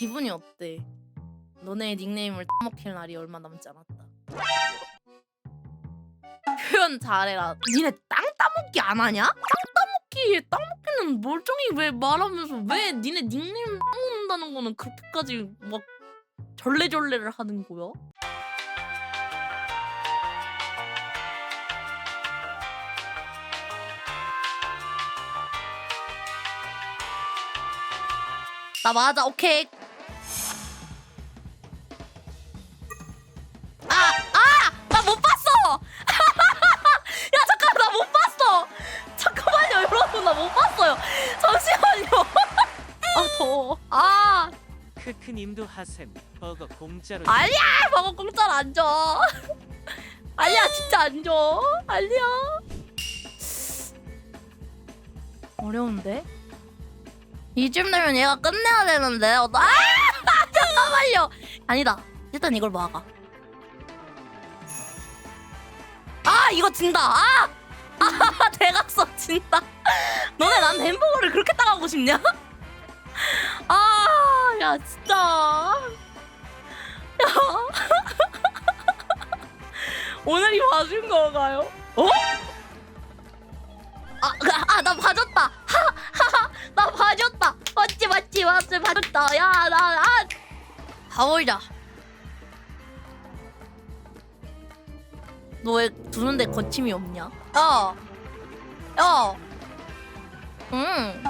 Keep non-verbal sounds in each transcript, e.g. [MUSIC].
기분이 어때? 너네 닉네임을 [LAUGHS] 따먹힐 날이 얼마 남지 않았다. 표현 잘해라. 니네 땅 따먹기 안 하냐? 땅 따먹기, 땅 먹기는 멀쩡히 왜 말하면서 왜 니네 닉네임 따먹는다는 거는 그렇게까지 막 절레절레를 하는 거야? 나 맞아, 오케이. 아, 아! 나 못 봤어! [LAUGHS] 야, 잠깐, 나 못 봤어! 잠깐만요, 여러분, 나 못 봤어요. 잠시만요. [LAUGHS] 아, 더워. 아, 크크님도 하셈 버거 공짜로 아니야! 먹어 공짜로 안 줘. [LAUGHS] 아니야, 진짜 안 줘. 아니야. 어려운데? 이쯤 되면 얘가 끝내야 되는데. 어, 아! 잠깐만요. 아니다. 일단 이걸 막아. 이거 진다. 아! 아, [LAUGHS] 대각선 진다. 너네 난 햄버거를 그렇게 따가고 싶냐? 아, 야, 진짜. 야. [LAUGHS] 오늘이 봐준 건가요? 어? 아, 그, 아, 나 봐줬다. 하 하하, 나 봐줬다. 맞지, 맞지, 맞지, 봐줬다. 야, 나, 아, 가보자. 너 왜 두는데 거침이 없냐? 야, 야, 응.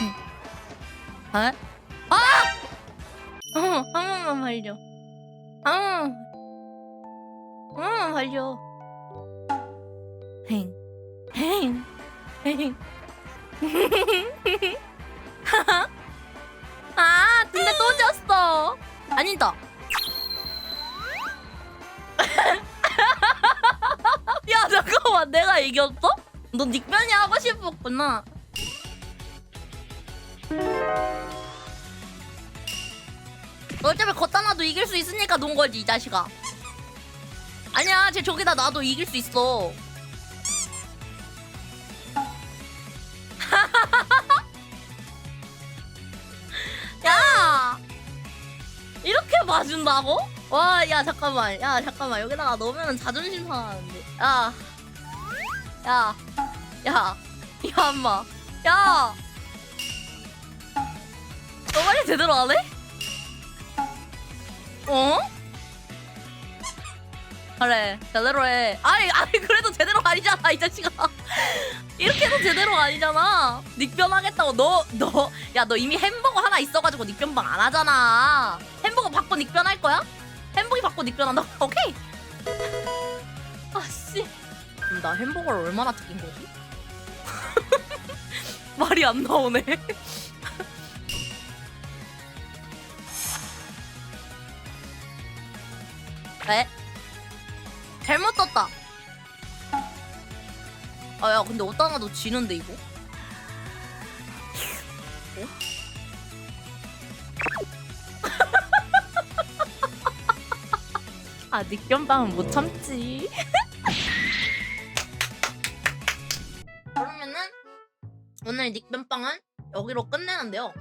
응. 에? 아! 어, 한 번만 말려. 아, 응, 말려. 행, 행, 행. [LAUGHS] 아, 근데 또 졌어. 아니다. 이겼어? 너 닉변이 하고 싶었구나. 어차피 걷다 놔도 이길 수 있으니까 논 거지, 이 자식아. 아니야, 쟤 저기다 놔도 이길 수 있어. [LAUGHS] 야! 이렇게 봐준다고? 와, 야, 잠깐만. 야, 잠깐만. 여기다가 넣으면 자존심 상하는데. 야. 야. 야. 야, 엄마. 야! 너 말이 제대로 안 해? 어? 그래 제대로 해 아니 아니 그래도 제대로 아니잖아 이 자식아 이렇게도 제대로 아니잖아 닉변 하겠다고 너 너 야 너 이미 햄버거 하나 있어가지고 닉변방 안 하잖아 햄버거 받고 닉변 할 거야? 햄버거 받고 닉변 한다 오케이 나 햄버거를 얼마나 튀긴 거지? [LAUGHS] 말이 안 나오네 [LAUGHS] 에? 잘못 떴다. 아, 야, 근데 어디다가도 지는데, 이거? 어? 아, 닉변방은 못 참지. [LAUGHS] 오늘 닉변방은 여기로 끝내는데요.